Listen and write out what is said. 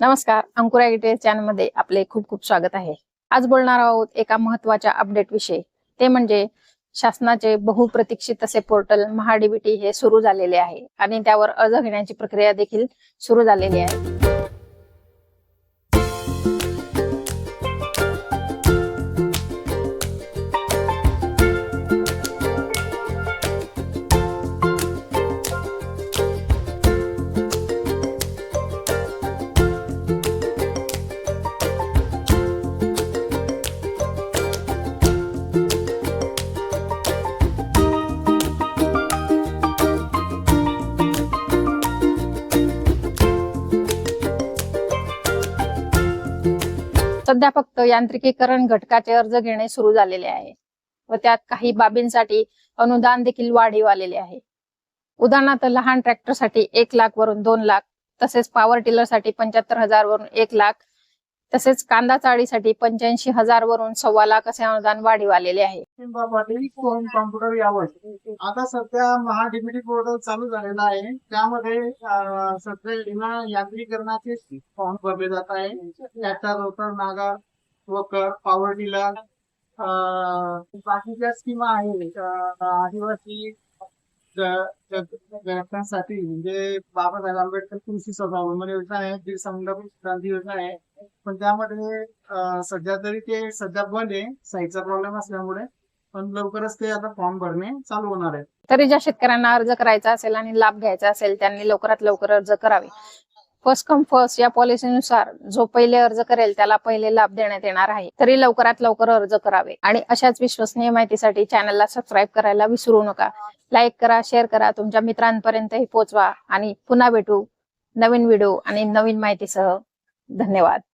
नमस्कार अंकुरा चॅनलमध्ये आपले खूप खूप स्वागत आहे. आज बोलणार आहोत एका महत्त्वाच्या अपडेट विषयी. ते म्हणजे शासनाचे बहुप्रतीक्षित असे पोर्टल महाडीबीटी हे सुरू झालेले आहे आणि त्यावर अर्ज घेण्याची प्रक्रिया देखील सुरू झालेली आहे. सध्या फक्त यांत्रिकीकरण घटकाचे अर्ज घेणे सुरू झालेले आहे व त्यात काही बाबींसाठी अनुदान देखील वाढीव आलेले आहे. उदाहरणार्थ लहान ट्रॅक्टरसाठी एक लाख वरून दोन लाख तसेच पॉवर टिलरसाठी पंच्याहत्तर हजार वरून एक लाख तसेच कांदा चाळीसाठी पंच्याऐंशी हजार वरून सव्वा लाख असे अनुदान वाढीव आलेले आहे कॉम्प्युटर यावं? आता सध्या महाडीबीटी पोर्टल चालू झालेला आहे. त्यामध्ये सध्या यांत्रिकरणाचे फॉर्म भरले जात आहे. याचा रोटर नागा वकर पावर टिलर बाकीच्या स्कीमा आहेत. आदिवासी ग- म्हणजे बाबासाहेब आंबेडकर कृषी स्वावलंबन म्हणजे योजना आहे जी मुंडा क्रांती योजना आहे. पण त्यामध्ये सध्या तरी ते सध्या बंद आहे साईटचा प्रॉब्लेम असल्यामुळे. पण लवकरच ते आता फॉर्म भरणे चालू होणार आहे. तरी ज्या शेतकऱ्यांना अर्ज करायचा असेल आणि लाभ घ्यायचा असेल त्यांनी लवकरात लवकर अर्ज करावे. फर्स्ट कम फर्स्ट या पॉलिसीनुसार जो पहिले अर्ज करेल त्याला पहिले लाभ देण्यात येणार आहे. तरी लवकरात लवकर अर्ज करावे. आणि अशाच विश्वसनीय माहितीसाठी चॅनलला सबस्क्राईब करायला विसरू नका. लाईक करा शेअर करा तुमच्या मित्रांपर्यंतही पोहोचवा आणि पुन्हा भेटू नवीन व्हिडिओ आणि नवीन माहितीसह. धन्यवाद.